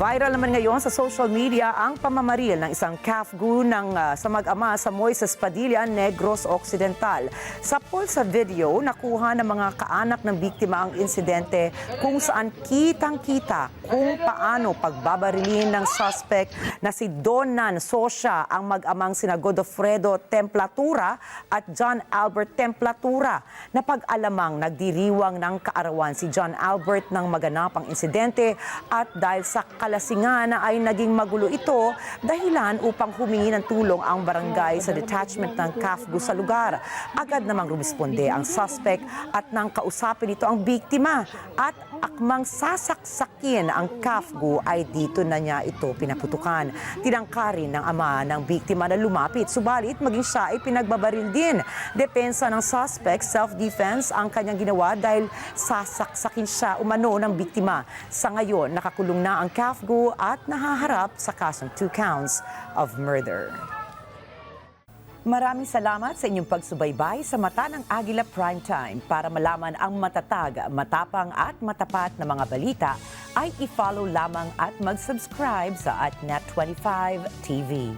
Viral naman ngayon sa social media ang pamamaril ng isang CAFGU ng ah, sa mag-ama sa Moises Padilla, Negros Occidental. Sa poll sa video, nakuha ng mga kaanak ng biktima ang insidente kung saan kitang-kita kung paano pagbabarilin ng suspect na si Donan Sosya ang mag-amang sina Godofredo Templatura at John Albert Templatura na pag-alamang nagdiriwang ng kaarawan si John Albert ng maganapang insidente at dahil sa kalasingan ay naging magulo ito dahilan upang humingi ng tulong ang barangay sa detachment ng CAFGU sa lugar. Agad namang rumisponde ang suspect at nang kausapin ito ang biktima at akmang sasaksakin ang CAFGU ay dito na niya ito pinaputukan. Tinangkarin ng ama ng biktima na lumapit subalit maging siya ay pinagbabaril din. Depensa ng suspect, self-defense ang kanyang ginawa dahil sasaksakin siya umano ng biktima. Sa ngayon, nakakulong na ang CAFGU at nahaharap sa kasong two counts of murder. Maraming salamat sa inyong pagsubaybay sa Mata ng Agila Primetime. Para malaman ang matatag, matapang at matapat na mga balita, ay i-follow lamang at mag-subscribe sa AtNet25 TV.